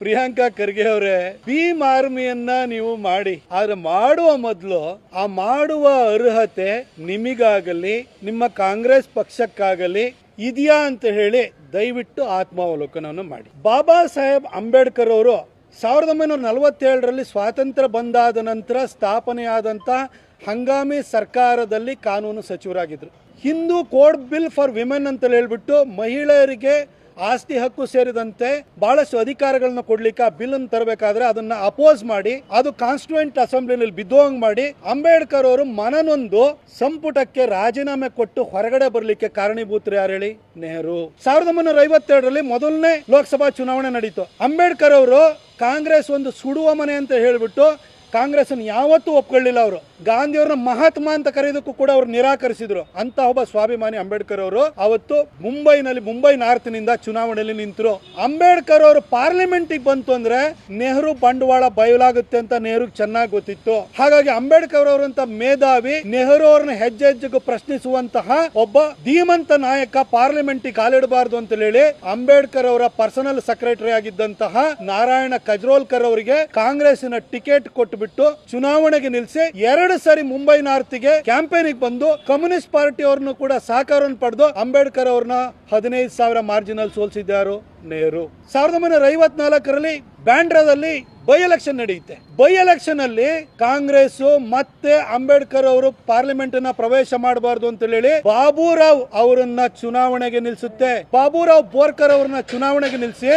ಪ್ರಿಯಾಂಕಾ ಖರ್ಗೆ ಅವರೇ, ಭೀಮ್ ಆರ್ಮಿಯನ್ನ ನೀವು ಮಾಡಿ. ಆದ್ರೆ ಮಾಡುವ ಮೊದಲು ಆ ಮಾಡುವ ಅರ್ಹತೆ ನಿಮಗಾಗಲಿ, ನಿಮ್ಮ ಕಾಂಗ್ರೆಸ್ ಪಕ್ಷಕ್ಕಾಗಲಿ ಇದೆಯಾ ಅಂತ ಹೇಳಿ ದಯವಿಟ್ಟು ಆತ್ಮಾವಲೋಕನವನ್ನು ಮಾಡಿ. ಬಾಬಾ ಸಾಹೇಬ್ ಅಂಬೇಡ್ಕರ್ ಅವರು ಸಾವಿರದ ಒಂಬೈನೂರ ನಲವತ್ತೇಳರಲ್ಲಿ ಸ್ವಾತಂತ್ರ್ಯ ಬಂದಾದ ನಂತರ ಸ್ಥಾಪನೆಯಾದಂಥ ಹಂಗಾಮಿ ಸರ್ಕಾರದಲ್ಲಿ ಕಾನೂನು ಸಚಿವರಾಗಿದ್ದರು Hindu code bill for women ಅಂತ ಹೇಳ್ಬಿಟ್ಟು ಮಹಿಳೆಯರಿಗೆ ಆಸ್ತಿ ಹಕ್ಕು ಸೇರಿದಂತೆ ಬಹಳಷ್ಟು ಅಧಿಕಾರಗಳನ್ನ ಕೊಡ್ಲಿಕ್ಕೆ ಬಿಲ್ ಅನ್ನು ತರಬೇಕಾದ್ರೆ ಅದನ್ನ ಅಪೋಸ್ ಮಾಡಿ, ಅದು ಕಾನ್ಸ್ಟಿಟ್ಯೂಂಟ್ ಅಸೆಂಬ್ಲಿನಲ್ಲಿ ಬಿದ್ದೋಂಗ್ ಮಾಡಿ ಅಂಬೇಡ್ಕರ್ ಅವರು ಮನನೊಂದು ಸಂಪುಟಕ್ಕೆ ರಾಜೀನಾಮೆ ಕೊಟ್ಟು ಹೊರಗಡೆ ಬರಲಿಕ್ಕೆ ಕಾರಣೀಭೂತರು ಯಾರು ಹೇಳಿ? ನೆಹರು. ಸಾವಿರದ ಒಂಬೈನೂರ ಐವತ್ತೆರಡರಲ್ಲಿ ಮೊದಲನೇ ಲೋಕಸಭಾ ಚುನಾವಣೆ ನಡೀತು. ಅಂಬೇಡ್ಕರ್ ಅವರು ಕಾಂಗ್ರೆಸ್ ಒಂದು ಸುಡುವ ಮನೆ ಅಂತ ಹೇಳ್ಬಿಟ್ಟು ಕಾಂಗ್ರೆಸ್ ಯಾವತ್ತೂ ಒಪ್ಕೊಳ್ಳಿಲ್ಲ ಅವರು. ಗಾಂಧಿಯವ್ರನ್ನ ಮಹಾತ್ಮ ಅಂತ ಕರೆಯೋದಕ್ಕೂ ಕೂಡ ಅವರು ನಿರಾಕರಿಸಿದ್ರು. ಅಂತ ಒಬ್ಬ ಸ್ವಾಭಿಮಾನಿ ಅಂಬೇಡ್ಕರ್ ಅವರು ಅವತ್ತು ಮುಂಬೈನಲ್ಲಿ, ಮುಂಬೈ ನಾರ್ತ್ನಿಂದ ಚುನಾವಣೆಯಲ್ಲಿ ನಿಂತರು. ಅಂಬೇಡ್ಕರ್ ಅವರು ಪಾರ್ಲಿಮೆಂಟ್ ಬಂತು ಅಂದ್ರೆ ನೆಹರು ಬಂಡವಾಳ ಬಯಲಾಗುತ್ತೆ ಅಂತ ನೆಹರು ಚೆನ್ನಾಗಿ ಗೊತ್ತಿತ್ತು. ಹಾಗಾಗಿ ಅಂಬೇಡ್ಕರ್ ಅವರಂತ ಮೇಧಾವಿ ನೆಹರು ಅವ್ರನ್ನ ಹೆಜ್ಜೆ ಹೆಜ್ಜೆಗೂ ಪ್ರಶ್ನಿಸುವಂತಹ ಒಬ್ಬ ಧೀಮಂತ ನಾಯಕ ಪಾರ್ಲಿಮೆಂಟ್ ಕಾಲಿಡಬಾರದು ಅಂತ ಹೇಳಿ ಅಂಬೇಡ್ಕರ್ ಅವರ ಪರ್ಸನಲ್ ಸೆಕ್ರೆಟರಿ ಆಗಿದ್ದಂತಹ ನಾರಾಯಣ ಕಜ್ರೋಲ್ಕರ್ ಅವರಿಗೆ ಕಾಂಗ್ರೆಸ್ಸಿನ ಟಿಕೆಟ್ ಕೊಟ್ಟುಬಿಟ್ಟು ಚುನಾವಣೆಗೆ ನಿಲ್ಲಿಸಿ ಎರಡು ಸಾರಿ ಮುಂಬೈ ನಾರ್ತ್ಗೆ ಕ್ಯಾಂಪೇನಿಗೆ ಬಂದು ಕಮ್ಯುನಿಸ್ಟ್ ಪಾರ್ಟಿ ಅವ್ರನ್ನು ಕೂಡ ಸಹಕಾರವನ್ನು ಪಡೆದು ಅಂಬೇಡ್ಕರ್ ಅವ್ರನ್ನ ಹದಿನೈದು ಸಾವಿರ ಮಾರ್ಜಿನಲ್ ಸೋಲಿಸಿದ್ದಾರು ನೆಹರು. ಸಾವಿರದ ಒಂಬೈನೂರ ಐವತ್ನಾಲ್ಕರಲ್ಲಿ ಬ್ಯಾಂಡ್ರಾದಲ್ಲಿ ಬೈ ಎಲೆಕ್ಷನ್ ನಡೆಯುತ್ತೆ. ಬೈ ಎಲೆಕ್ಷನ್ ಅಲ್ಲಿ ಕಾಂಗ್ರೆಸ್ ಮತ್ತೆ ಅಂಬೇಡ್ಕರ್ ಅವರು ಪಾರ್ಲಿಮೆಂಟ್ನ ಪ್ರವೇಶ ಮಾಡಬಾರ್ದು ಅಂತ ಹೇಳಿ ಬಾಬುರಾವ್ ಅವರನ್ನ ಚುನಾವಣೆಗೆ ನಿಲ್ಲಿಸುತ್ತೆ ಬಾಬುರಾವ್ ಬೋರ್ಕರ್ ಅವರನ್ನ ಚುನಾವಣೆಗೆ ನಿಲ್ಲಿಸಿ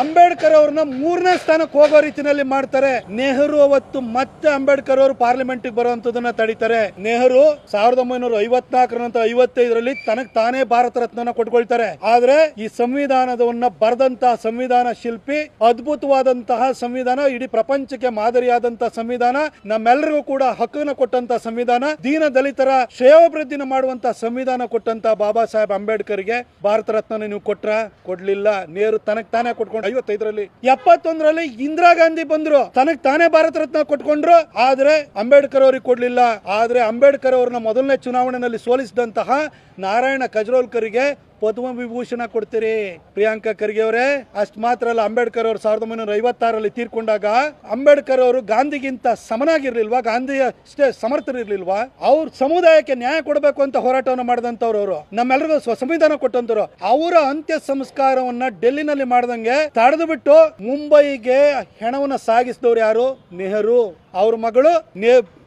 ಅಂಬೇಡ್ಕರ್ ಅವ್ರನ್ನ ಮೂರನೇ ಸ್ಥಾನಕ್ಕೆ ಹೋಗೋ ರೀತಿಯಲ್ಲಿ ಮಾಡ್ತಾರೆ. ನೆಹರು ಅವತ್ತು ಮತ್ತೆ ಅಂಬೇಡ್ಕರ್ ಅವರು ಪಾರ್ಲಿಮೆಂಟ್ ಬರುವಂತದನ್ನ ತಡೀತಾರೆ. ನೆಹರು ಸಾವಿರದ ಒಂಬೈನೂರ ಐವತ್ನಾಲ್ಕರ ನಂತರ ಐವತ್ತೈದರಲ್ಲಿ ತನಗ್ ತಾನೇ ಭಾರತ ರತ್ನನ ಕೊಟ್ಕೊಳ್ತಾರೆ. ಆದ್ರೆ ಈ ಸಂವಿಧಾನದವನ್ನ ಬರೆದಂತಹ ಸಂವಿಧಾನ ಶಿಲ್ಪಿ, ಅದ್ಭುತವಾದಂತಹ ಸಂವಿಧಾನ, ಇಡೀ ಪ್ರಪಂಚಕ್ಕೆ ಮಾದರಿಯಾದಂತಹ ಸಂವಿಧಾನ ನಮ್ಮೆಲ್ಲರಿಗೂ ಕೂಡ ಹಕ್ಕನ್ನು ಕೊಟ್ಟಂತ ಸಂವಿಧಾನ, ದೀನ ದಲಿತರ ಶ್ರೇಯೋಭಿವೃದ್ಧಿನ ಮಾಡುವಂತಹ ಸಂವಿಧಾನ ಕೊಟ್ಟಂತ ಬಾಬಾ ಸಾಹೇಬ್ ಅಂಬೇಡ್ಕರ್ಗೆ ಭಾರತ ರತ್ನ ನೀವು ಕೊಟ್ರ? ಕೊಡ್ಲಿಲ್ಲ. ನೇರು ತನಗ್ ತಾನೇ ಕೊಟ್ಕೊಂಡು ಐವತ್ತೈದರಲ್ಲಿ. ಎಪ್ಪತ್ತೊಂದರಲ್ಲಿ ಇಂದಿರಾ ಗಾಂಧಿ ಬಂದ್ರು. ತನಗ್ ತಾನೇ ಭಾರತ ರತ್ನ ಕೊಟ್ಕೊಂಡ್ರು. ಆದ್ರೆ ಅಂಬೇಡ್ಕರ್ ಅವ್ರಿಗೆ ಕೊಡ್ಲಿಲ್ಲ. ಆದ್ರೆ ಅಂಬೇಡ್ಕರ್ ಅವ್ರನ್ನ ಮೊದಲನೇ ಚುನಾವಣೆಯಲ್ಲಿ ಸೋಲಿಸಿದಂತಹ ನಾರಾಯಣ ಕಜ್ರೋಲ್ಕರ್ಗೆ ಪದ್ಮ ವಿಭೂಷಣ ಕೊಡ್ತೀರಿ ಪ್ರಿಯಾಂಕಾ ಖರ್ಗೆ ಅವರೇ. ಅಷ್ಟ್ ಮಾತ್ರ ಅಲ್ಲ, ಅಂಬೇಡ್ಕರ್ ಅವರು ಸಾವಿರದ ಒಂಬೈನೂರ ಐವತ್ತಾರಲ್ಲಿ ತೀರ್ಕೊಂಡಾಗ ಅಂಬೇಡ್ಕರ್ ಅವರು ಗಾಂಧಿಗಿಂತ ಸಮನಾಗಿರ್ಲಿಲ್ವಾ? ಗಾಂಧಿ ಅಷ್ಟೇ ಸಮರ್ಥರಿರ್ಲಿಲ್ವಾ? ಅವ್ರ ಸಮುದಾಯಕ್ಕೆ ನ್ಯಾಯ ಕೊಡಬೇಕು ಅಂತ ಹೋರಾಟವನ್ನು ಮಾಡಿದಂತವ್ರು ಅವರು. ನಮ್ಮೆಲ್ಲರಿಗೂ ಸ್ವ ಸಂವಿಧಾನ ಕೊಟ್ಟಂತವ್ರು ಅವರ ಅಂತ್ಯ ಸಂಸ್ಕಾರವನ್ನ ಡೆಲ್ಲಿನಲ್ಲಿ ಮಾಡ್ದಂಗೆ ತಡೆದು ಬಿಟ್ಟು ಮುಂಬೈಗೆ ಹೆಣವನ್ನ ಸಾಗಿಸಿದವ್ರು ಯಾರು? ನೆಹರು. ಅವ್ರ ಮಗಳು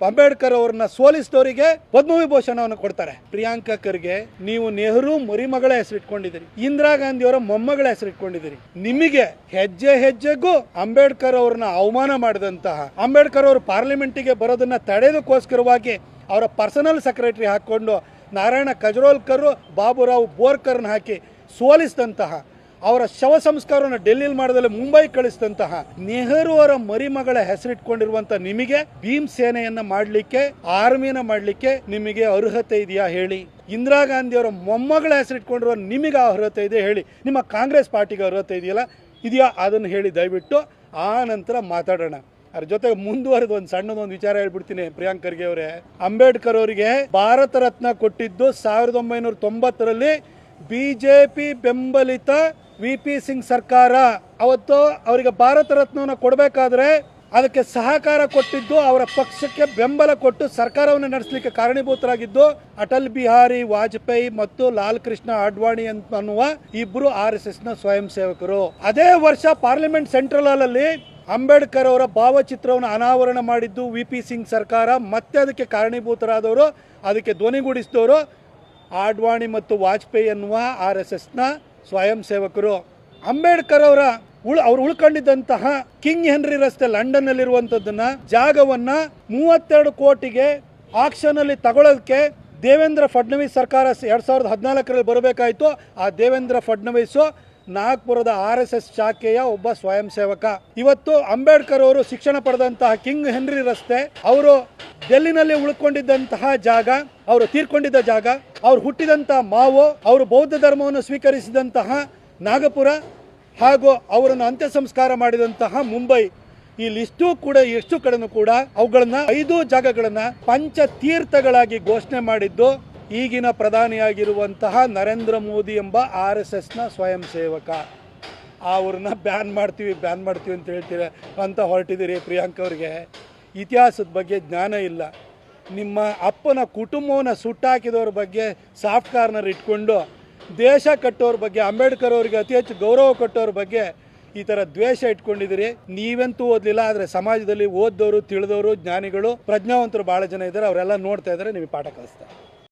ಅಂಬೇಡ್ಕರ್ ಅವ್ರನ್ನ ಸೋಲಿಸಿದವರಿಗೆ ಪದ್ಮವಿಭೂಷಣವನ್ನು ಕೊಡ್ತಾರೆ. ಪ್ರಿಯಾಂಕಾ ಖರ್ಗೆ, ನೀವು ನೆಹರು ಮರಿಮಗಳ ಹೆಸರಿಟ್ಕೊಂಡಿದ್ದೀರಿ. ಇಂದಿರಾ ಗಾಂಧಿ ಅವರ ಮೊಮ್ಮಗಳ ಹೆಸರಿಟ್ಕೊಂಡಿದ್ದೀರಿ. ನಿಮಗೆ ಹೆಜ್ಜೆ ಹೆಜ್ಜೆಗೂ ಅಂಬೇಡ್ಕರ್ ಅವ್ರನ್ನ ಅವಮಾನ ಮಾಡಿದಂತಹ, ಅಂಬೇಡ್ಕರ್ ಅವರು ಪಾರ್ಲಿಮೆಂಟಿಗೆ ಬರೋದನ್ನ ತಡೆಯೋದಕ್ಕೋಸ್ಕರವಾಗಿ ಅವರ ಪರ್ಸನಲ್ ಸೆಕ್ರೆಟರಿ ಹಾಕೊಂಡು ನಾರಾಯಣ ಕಜ್ರೋಲ್ಕರ್, ಬಾಬುರಾವ್ ಬೋರ್ಕರ್ನ ಹಾಕಿ ಸೋಲಿಸಿದಂತಹ ಅವರ ಶವ ಸಂಸ್ಕಾರವನ್ನು ಡೆಲ್ಲಿಲಿ ಮಾಡದಲ್ಲಿ ಮುಂಬೈ ಕಳಿಸಿದಂತಹ ನೆಹರು ಅವರ ಮರಿಮಗಳ ಹೆಸರಿಟ್ಕೊಂಡಿರುವಂತ ನಿಮಗೆ ಭೀಮ್ ಸೇನೆಯನ್ನ ಮಾಡಲಿಕ್ಕೆ ಆರ್ಮಿನ ಮಾಡಲಿಕ್ಕೆ ನಿಮಗೆ ಅರ್ಹತೆ ಇದೆಯಾ ಹೇಳಿ. ಇಂದಿರಾ ಗಾಂಧಿ ಅವರ ಮೊಮ್ಮಗಳ ಹೆಸರಿಟ್ಕೊಂಡಿರುವ ನಿಮಗೆ ಅರ್ಹತೆ ಇದೆ ಹೇಳಿ. ನಿಮ್ಮ ಕಾಂಗ್ರೆಸ್ ಪಾರ್ಟಿಗೆ ಅರ್ಹತೆ ಇದೆಯಲ್ಲ, ಇದೆಯಾ ಅದನ್ನು ಹೇಳಿ ದಯವಿಟ್ಟು ಆ ನಂತರ ಮಾತಾಡೋಣ. ಅದ್ರ ಜೊತೆಗೆ ಮುಂದುವರೆದು ಒಂದು ಸಣ್ಣದೊಂದು ವಿಚಾರ ಹೇಳ್ಬಿಡ್ತೀನಿ ಪ್ರಿಯಾಂಕ್ ಖರ್ಗೆ ಅವರೇ. ಅಂಬೇಡ್ಕರ್ ಅವರಿಗೆ ಭಾರತ ರತ್ನ ಕೊಟ್ಟಿದ್ದು ಸಾವಿರದ ಒಂಬೈನೂರ ತೊಂಬತ್ತರಲ್ಲಿ ಬಿಜೆಪಿ ಬೆಂಬಲಿತ ವಿ ಪಿ ಸಿಂಗ್ ಸರ್ಕಾರ ಅವತ್ತು ಅವರಿಗೆ ಭಾರತ ರತ್ನವನ್ನು ಕೊಡಬೇಕಾದ್ರೆ ಅದಕ್ಕೆ ಸಹಕಾರ ಕೊಟ್ಟಿದ್ದು, ಅವರ ಪಕ್ಷಕ್ಕೆ ಬೆಂಬಲ ಕೊಟ್ಟು ಸರ್ಕಾರವನ್ನು ನಡೆಸಲಿಕ್ಕೆ ಕಾರಣೀಭೂತರಾಗಿದ್ದು ಅಟಲ್ ಬಿಹಾರಿ ವಾಜಪೇಯಿ ಮತ್ತು ಲಾಲ್ ಕೃಷ್ಣ ಅಡ್ವಾಣಿ ಅಂತ ಅನ್ನುವ ಇಬ್ಬರು ಆರ್ ಎಸ್ ಎಸ್ನ ಸ್ವಯಂ ಸೇವಕರು. ಅದೇ ವರ್ಷ ಪಾರ್ಲಿಮೆಂಟ್ ಸೆಂಟ್ರಲ್ ಹಾಲ್ ಅಲ್ಲಿ ಅಂಬೇಡ್ಕರ್ ಅವರ ಭಾವಚಿತ್ರವನ್ನು ಅನಾವರಣ ಮಾಡಿದ್ದು ವಿ ಪಿ ಸಿಂಗ್ ಸರ್ಕಾರ. ಮತ್ತೆ ಅದಕ್ಕೆ ಕಾರಣೀಭೂತರಾದವರು, ಅದಕ್ಕೆ ಧ್ವನಿಗೂಡಿಸಿದವರು ಆಡ್ವಾಣಿ ಮತ್ತು ವಾಜಪೇಯಿ ಅನ್ನುವ ಆರ್ ಎಸ್ ಎಸ್ನ ಸ್ವಯಂ ಸೇವಕರು ಅಂಬೇಡ್ಕರ್ ಅವರ ಉಳ್ ಅವ್ರು ಉಳ್ಕೊಂಡಿದ್ದಂತಹ ಕಿಂಗ್ ಹೆನ್ರಿ ರಸ್ತೆ ಲಂಡನ್ ನಲ್ಲಿರುವಂತದ್ದನ್ನ ಜಾಗವನ್ನ ಮೂವತ್ತೆರಡು ಕೋಟಿಗೆ ಆಕ್ಷನ್ ಅಲ್ಲಿ ತಗೊಳ್ಳೋದಕ್ಕೆ ದೇವೇಂದ್ರ ಫಡ್ನವೀಸ್ ಸರ್ಕಾರ ಎರಡ್ ಸಾವಿರದ ಹದಿನಾಲ್ಕರಲ್ಲಿ ಬರಬೇಕಾಯ್ತು. ಆ ದೇವೇಂದ್ರ ಫಡ್ನವೀಸ್ ನಾಗ್ಪುರದ ಆರ್ ಎಸ್ ಎಸ್ ಶಾಖೆಯ ಒಬ್ಬ ಸ್ವಯಂ ಸೇವಕ ಇವತ್ತು ಅಂಬೇಡ್ಕರ್ ಅವರು ಶಿಕ್ಷಣ ಪಡೆದಂತಹ ಕಿಂಗ್ ಹೆನ್ರಿ ರಸ್ತೆ, ಅವರು ಡೆಲ್ಲಿನಲ್ಲಿ ಉಳ್ಕೊಂಡಿದ್ದಂತಹ ಜಾಗ, ಅವರು ತೀರ್ಕೊಂಡಿದ್ದ ಜಾಗ, ಅವ್ರು ಹುಟ್ಟಿದಂತಹ ಮಾವು, ಅವರು ಬೌದ್ಧ ಧರ್ಮವನ್ನು ಸ್ವೀಕರಿಸಿದಂತಹ ನಾಗಪುರ ಹಾಗೂ ಅವರನ್ನು ಅಂತ್ಯ ಸಂಸ್ಕಾರ ಮಾಡಿದಂತಹ ಮುಂಬೈ. ಈ ಲಿಸ್ಟು ಕೂಡ ಎಷ್ಟು ಕಡೆನೂ ಕೂಡ ಅವುಗಳನ್ನ ಐದು ಜಾಗಗಳನ್ನ ಪಂಚ ತೀರ್ಥಗಳಾಗಿ ಘೋಷಣೆ ಮಾಡಿದ್ದು ಈಗಿನ ಪ್ರಧಾನಿಯಾಗಿರುವಂತಹ ನರೇಂದ್ರ ಮೋದಿ ಎಂಬ ಆರ್ ಎಸ್ ಎಸ್ನ ಸ್ವಯಂ ಸೇವಕ. ಅವ್ರನ್ನ ಬ್ಯಾನ್ ಮಾಡ್ತೀವಿ ಬ್ಯಾನ್ ಮಾಡ್ತೀವಿ ಅಂತ ಹೇಳ್ತೀರ, ಅಂತ ಹೊರಟಿದ್ದೀರಿ ಪ್ರಿಯಾಂಕ ಅವ್ರಿಗೆ. ಇತಿಹಾಸದ ಬಗ್ಗೆ ಜ್ಞಾನ ಇಲ್ಲ. ನಿಮ್ಮ ಅಪ್ಪನ ಕುಟುಂಬವನ್ನು ಸುಟ್ಟಾಕಿದವ್ರ ಬಗ್ಗೆ ಸಾಫ್ಟ್ ಕಾರ್ನರ್ ಇಟ್ಕೊಂಡು, ದೇಶ ಕಟ್ಟೋರ ಬಗ್ಗೆ, ಅಂಬೇಡ್ಕರ್ ಅವರಿಗೆ ಅತಿ ಹೆಚ್ಚು ಗೌರವ ಕಟ್ಟೋರ ಬಗ್ಗೆ ಈ ಥರ ದ್ವೇಷ ಇಟ್ಕೊಂಡಿದ್ದೀರಿ. ನೀವಂತೂ ಓದಲಿಲ್ಲ, ಆದರೆ ಸಮಾಜದಲ್ಲಿ ಓದ್ದವರು ತಿಳಿದವರು ಜ್ಞಾನಿಗಳು, ಪ್ರಜ್ಞಾವಂತರು ಭಾಳ ಜನ ಇದ್ದಾರೆ. ಅವರೆಲ್ಲ ನೋಡ್ತಾ ಇದ್ದಾರೆ, ನಿಮಗೆ ಪಾಠ ಕಲಿಸ್ತಾರೆ.